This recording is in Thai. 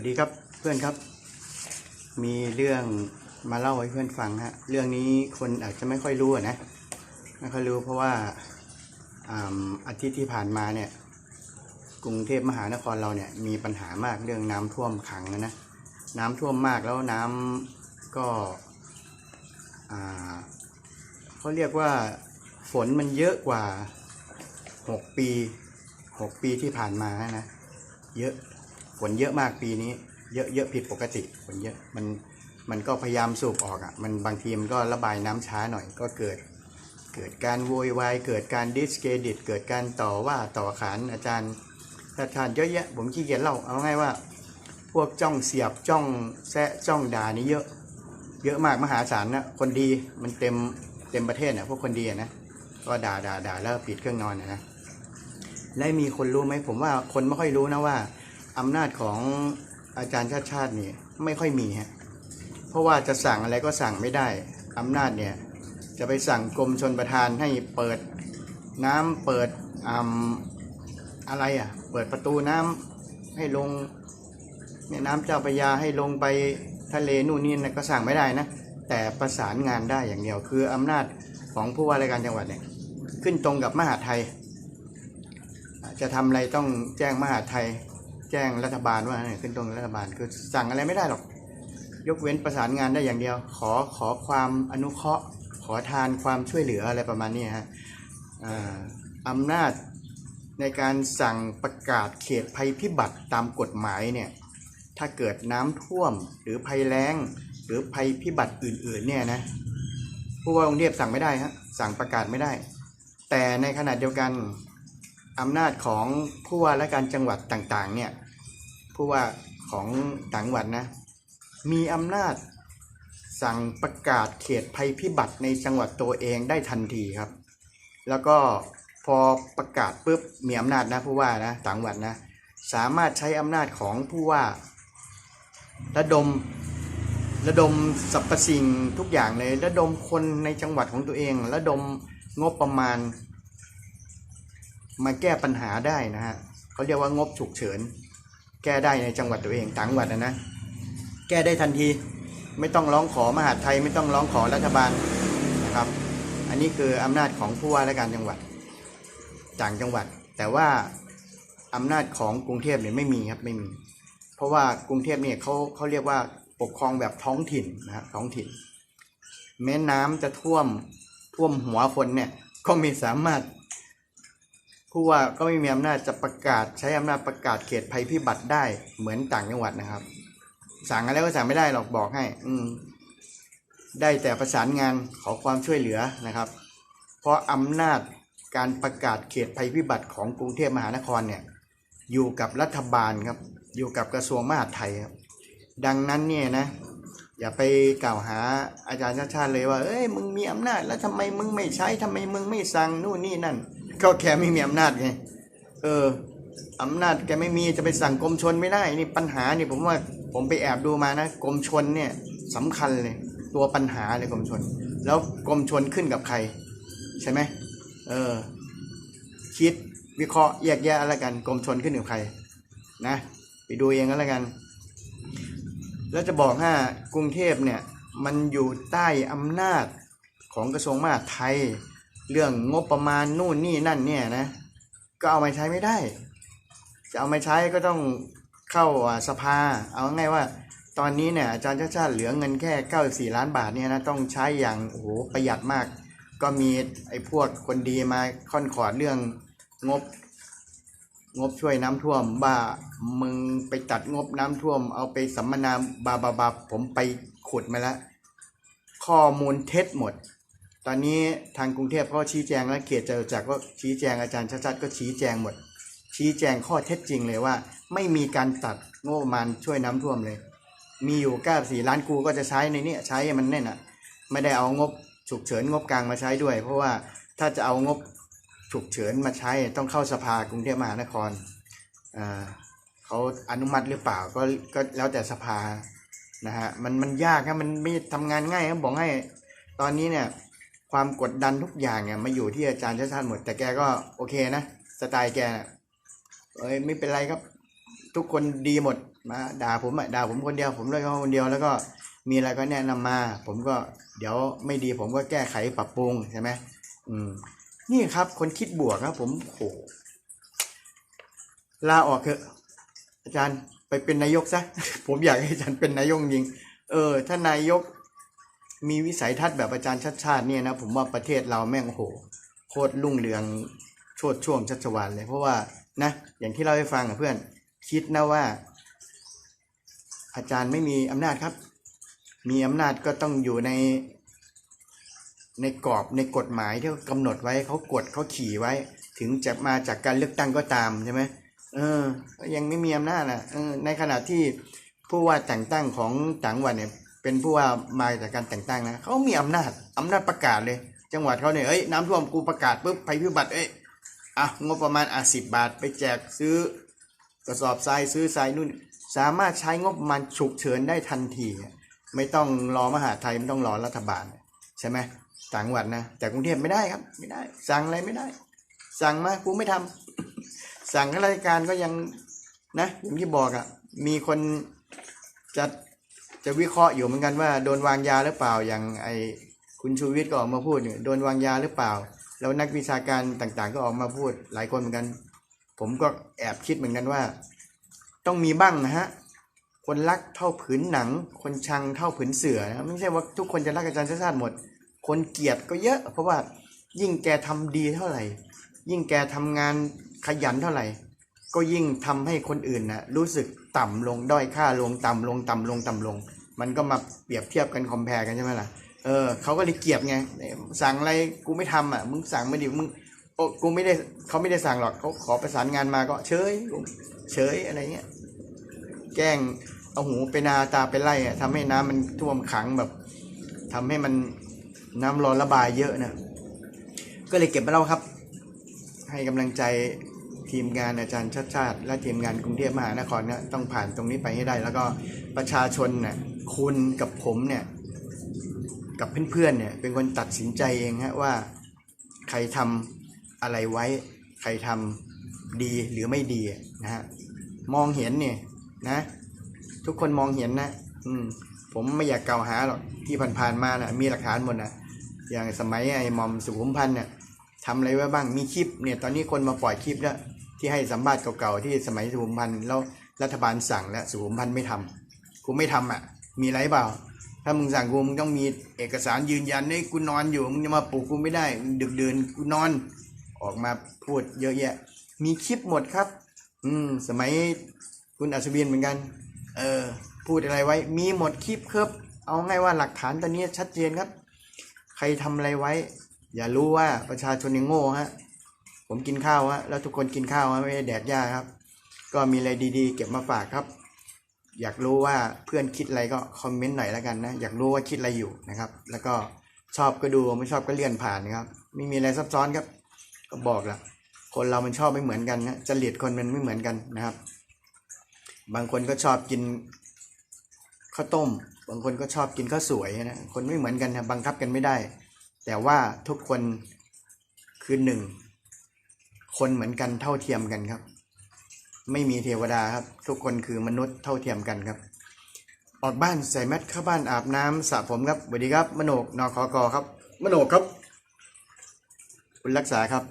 วัสดีครับเพื่อนครับ มีเรื่องมาเล่าให้เพื่อนฟังฮะเรื่องนี้คนอาจจะไม่ค่อยรู้นะไม่ค่อยรู้เพราะว่าอาอาทิตย์ที่ผ่านมาเนี่ย กรุงเทพมหานครเราเนี่ยมีปัญหามากเรื่องน้ำท่วมขังนะนะน้ำท่วมมากแล้วน้ำก็เขาเรียกว่าฝนมันเยอะกว่าหกปีหกปีที่ผ่านมานะเยอะ ฝนเยอะมากปีนี้ เยอะเยอะผิดปกติฝนเยอะมันมันก็พยายามสูบออกอะ่ะมันบางทีมันก็ระบายน้ำช้าหน่อยก็เกิด เกิดการโวยวายเกิดการดิสเครดิต เกิดการต่อว่าต่อขานอาจารย์อาจารย์เยอะแยะผมขี้เกียจเล่าเอาง่ายว่า พวกจ้องเสียบจ้องแซะจ้องด่านี่เยอะ เยอะมากมหาศาลนะคนดีมันเต็มเต็มประเทศนะพวกคนดีอะนะก็ด่าด่าด่าแล้วปิดเครื่องนอนนะนะและมีคนรู้ไหมผมว่าคนไม่ค่อยรู้นะว่า อำนาจของอาจารย์ชาติชาตินี่ไม่ค่อยมีฮะเพราะว่าจะสั่งอะไรก็สั่งไม่ได้อำนาจเนี่ยจะไปสั่งกรมชนประทานให้เปิดน้ำเปิดอำอะไรอะเปิดประตูน้ำให้ลงแม่ยน้ำเจ้าพระยาให้ลงไปทะเลนู่นนี่นะก็สั่งไม่ได้นะแต่ประสานงานได้อย่างเดียวคืออำนาจของผู้ว่าราชการจังหวัดเนี่ยขึ้นตรงกับมหาไทย จะทำอะไรต้องแจ้งมหาไทย แจ้งรัฐบาลว่าขึ้นตรงรัฐบาลคือสั่งอะไรไม่ได้หรอก ยกเว้นประสานงานได้อย่างเดียว ขอขอความอนุเคราะห์ ขอทานความช่วยเหลืออะไรประมาณนี้ฮะอ่าอำนาจในการสั่งประกาศเขตภัยพิบัติตามกฎหมายเนี่ยถ้าเกิดน้ำท่วมหรือภัยแล้ง หรือภัยพิบัติอื่น ๆ เนี่ยนะผู้ว่ากรุงเทพสั่งไม่ได้ฮะสั่งประกาศไม่ได้ แต่ในขณะเดียวกัน อำนาจของผู้ว่าและการจังหวัดต่างๆเนี่ยผู้ว่าของต่างจังหวัดนะมีอำนาจสั่งประกาศเขตภัยพิบัติในจังหวัดตัวเองได้ทันทีครับ แล้วก็พอประกาศปุ๊บมีอำนาจนะผู้ว่านะต่างจังหวัดนะสามารถใช้อำนาจของผู้ว่า ระดมระดมสรรพสิ่งทุกอย่างเลย ระดมคนในจังหวัดของตัวเอง ระดมงบประมาณ มาแก้ปัญหาได้นะฮะเขาเรียกว่างบฉุกเฉิน แก้ได้ในจังหวัดตัวเองต่างจังหวัดนะนะแก้ได้ทันทีไม่ต้องร้องขอมหาดไทย ไม่ต้องร้องขอรัฐบาลนะครับ อันนี้คืออำนาจของผู้ว่าราชการจังหวัดต่างจังหวัด แต่ว่าอำนาจของกรุงเทพเนี่ยไม่มีครับไม่มี เพราะว่ากรุงเทพเนี่ยเขาเขาเรียกว่าปกครองแบบท้องถิ่นนะครับท้องถิ่น แม้น้ำจะท่วมท่วมหัวคนเนี่ยก็ไม่สามารถ ผู้ว่าก็ไม่มีอำนาจจะประกาศใช้อำนาจประกาศเขตภัยพิบัติได้เหมือนต่างจังหวัดนะครับ สั่งอะไรก็สั่งไม่ได้หรอกบอกให้ อืม ได้แต่ประสานงานขอความช่วยเหลือนะครับ เพราะอำนาจการประกาศเขตภัยพิบัติของกรุงเทพมหานครเนี่ย อยู่กับรัฐบาลครับ อยู่กับกระทรวงมหาดไทยครับ ดังนั้นเนี่ยนะ อย่าไปกล่าวหาอาจารย์ชาติชาติเลยว่า เอ้ยมึงมีอำนาจแล้วทำไมมึงไม่ใช้ทำไมมึงไม่สั่งนู่นนี่นั่น ก็แค่ไม่มีอำนาจไง เอออำนาจแกไม่มีจะไปสั่งกรมชนไม่ได้ นี่ปัญหานี่ผมว่าผมไปแอบดูมานะกรมชนเนี่ยสำคัญเลย ตัวปัญหาเลยกรมชน แล้วกรมชนขึ้นกับใคร ใช่ไหมเออ คิดวิเคราะห์แยกแยะแล้วกันกรมชนขึ้นกับใคร นะ ไปดูเองก็แล้วกัน แล้วจะบอกว่ากรุงเทพเนี่ย มันอยู่ใต้อำนาจของกระทรวงมหาดไทย เรื่องงบประมาณนู่นนี่นั่นเนี่ยนะ ก็เอามาใช้ไม่ได้ จะเอามาใช้ก็ต้องเข้าสภา เอาง่ายว่า ตอนนี้เนี่ยอาจารย์ชาติชาติเหลือเงินแค่ 94 ล้านบาทเนี่ยนะต้องใช้อย่างโอ้โหประหยัดมาก ก็มีไอ้พวกคนดีมาค่อนขอดเรื่องงบงบช่วยน้ำท่วมว่ามึงไปตัดงบน้ำท่วม เอาไปสัมมนาบาบาบาผมไปขุดมาแล้วข้อมูลเท็จหมด ตอนนี้ทางกรุงเทพก็ชี้แจงและเขตจตุจักรก็ชี้แจงอาจารย์ชัดๆก็ชี้แจงหมด ชี้แจงข้อเท็จจริงเลยว่า ไม่มีการตัดงบประมาณช่วยน้ำท่วมเลย มีอยู่94ล้านกูก็จะใช้ในนี้ใช้มันแน่นอะ ไม่ได้เอางบฉุกเฉินงบกลางมาใช้ด้วย เพราะว่าถ้าจะเอางบฉุกเฉินมาใช้ต้องเข้าสภากรุงเทพมหานครเขาอนุมัติหรือเปล่าก็ก็แล้วแต่สภานะฮะมันมันยากครับมันไม่ทำงานง่ายครับบอกให้ตอนนี้เนี่ย ความกดดันทุกอย่างเนี่ยมาอยู่ที่อาจารย์ชาติชาติหมด แต่แกก็โอเคนะสไตล์แกน่เอ้ยไม่เป็นไรครับ ทุกคนดีหมดมาด่าผมอะด่าผมคนเดียว ผมเลยคนเดียวแล้วก็มีอะไรก็แนะนำมา ผมก็เดี๋ยวไม่ดีผมก็แก้ไขปรับปรุงใช่ไหมอืม นี่ครับ คนคิดบวกครับ ผมโหลาออกเถอะอาจารย์ไปเป็นนายกซะ ผมอยากให้อาจารย์เป็นนายกจริง เออ ถ้านายก มีวิสัยทัศน์แบบอาจารย์ชัดชาติเนี่ยนะผมว่าประเทศเราแม่งโอ้โหโคตรรุ่งเรืองโชดช่วงชัชวาลเลย เพราะว่านะอย่างที่เล่าให้ฟังเพื่อนคิดนะว่า อาจารย์ไม่มีอำนาจครับ มีอำนาจก็ต้องอยู่ใน ในกรอบในกฎหมายที่เขากำหนดไว้เขากดเขาขี่ไว้ ถึงจะมาจากการเลือกตั้งก็ตามใช่ไหมเออ ยังไม่มีอำนาจอะเออในขณะที่ผู้ว่าแต่งตั้งของจังหวัดเนี่ย เป็นผู้ว่ามาจากการแต่งตั้งนะเขามีอำนาจอำนาจประกาศเลย จังหวัดเขาเนี่ยเอ้ยน้ำท่วมกูประกาศปุ๊บภัยพิบัติเอ้ยอะงบประมาณอะสิบบาทไปแจกซื้อกระสอบทรายซื้อทรายนู่น สามารถใช้งบประมาณฉุกเฉินได้ทันที ไม่ต้องรอมหาดไทยไม่ต้องรอรัฐบาล ใช่ไหมต่างจังหวัดนะแต่กรุงเทพไม่ได้ครับ ไม่ได้สั่งอะไรไม่ได้ สั่งมากูไม่ทำสั่งข้าราชการก็ยังนะอย่างที่บอกอะ่ะมีคนจะ จะวิเคราะห์อยู่เหมือนกันว่าโดนวางยาหรือเปล่าอย่างไอคุณชูวิทย์ก็ออกมาพูดเนี่ยโดนวางยาหรือเปล่า แล้วนักวิชาการต่างๆ ก็ออกมาพูดหลายคนเหมือนกัน ผมก็แอบคิดเหมือนกันว่า ต้องมีบ้างนะฮะคนรักเท่าผืนหนัง คนชังเท่าผืนเสือนะไม่ใช่ว่าทุกคนจะรักอาจารย์ชาติชาติหมด คนเกลียดก็เยอะ เพราะว่ายิ่งแกทำดีเท่าไหร่ ยิ่งแกทำงานขยันเท่าไหร่ ก็ยิ่งทำให้คนอื่นนะรู้สึกต่ำลงด้อยค่าลงต่ำลงต่ำลงต่ำลง มันก็มาเปรียบเทียบกันคอมเพลกันใช่ไหมล่ะเออเขาก็เลยเกียดไงสั่งอะไรกูไม่ทำอะมึงสั่งไม่ดีมึงโอ้กูไม่ได้เขาไม่ได้สั่งหรอกเขาขอประสานงานมาก็เฉยเฉยอะไรเงี้ยแกล้งเอาหูไปนาตาไปไล่อะทำให้น้ำมันท่วมขังแบบทำให้มันน้ำร้อนระบายเยอะนะก็เลยเก็บมาเล่าครับ ให้กำลังใจทีมงานอาจารย์ชาติชาติ และทีมงานกรุงเทพมหานครเนี่ยต้องผ่านตรงนี้ไปให้ได้ แล้วก็ประชาชนเนี่ย คุณกับผมเนี่ย กับเพื่อนๆเนี่ย เป็นคนตัดสินใจเองฮะว่า ใครทำอะไรไว้ ใครทำดีหรือไม่ดีนะฮะมองเห็นเนี่ยนะ ทุกคนมองเห็นนะ อืม ผมไม่อยากกล่าวหาหรอกที่ผ่านๆมานะ่ะ มีหลักฐานหมดนะอย่างสมัยไอ้มอมสุขุมพันธ์เนี่ยทำอะไรไว้บ้างมีคลิปเนี่ยตอนนี้คนมาปล่อยคลิปแล้วที่ให้สัมภาษณ์เก่าๆที่สมัยสุขุมพันธ์แล้วรัฐบาลสั่งแล้วสุขุมพันธ์ไม่ทำกูไม่ทำอะ มีไรเปล่า ถ้ามึงสั่งกูมึงต้องมีเอกสารยืนยันให้กูนอนอยู่มึงจะมาปลุกกูไม่ได้ดึกเดินกูนอน ออกมาพูดเยอะแยะ มีคลิปหมดครับ อืม สมัยคุณอัศวินเหมือนกัน เออ พูดอะไรไว้ มีหมดคลิปครับ เอาง่ายว่าหลักฐานตอนนี้ชัดเจนครับ ใครทำอะไรไว้ อย่ารู้ว่าประชาชนยังโง่ฮะ ผมกินข้าวฮะแล้วทุกคนกินข้าวฮะไม่ได้แดดหญ้าครับ ก็มีอะไรดีๆ เก็บมาฝากครับ อยากรู้ว่าเพื่อนคิดอะไรก็คอมเมนต์หน่อยแล้วกันนะ อยากรู้ว่าคิดอะไรอยู่นะครับ แล้วก็ชอบก็ดูไม่ชอบก็เลื่อนผ่านนะครับ ไม่มีอะไรซับซ้อนครับ ก็บอกละคนเรามันชอบไม่เหมือนกันนะจริตคนมันไม่เหมือนกันนะครับ บางคนก็ชอบกินข้าวต้ม บางคนก็ชอบกินข้าวสวยนะคนไม่เหมือนกันนะบังคับกันไม่ได้ แต่ว่าทุกคนคือหนึ่งคนเหมือนกันเท่าเทียมกันครับ ไม่มีเทวดาครับ ทุกคนคือมนุษย์เท่าเทียมกันครับ ออกบ้านใส่แมสเข้าบ้านอาบน้ำสระผมครับสวัสดีครับ มโนกนอคอกอครับ มโนกครับ คุณรักษาครับ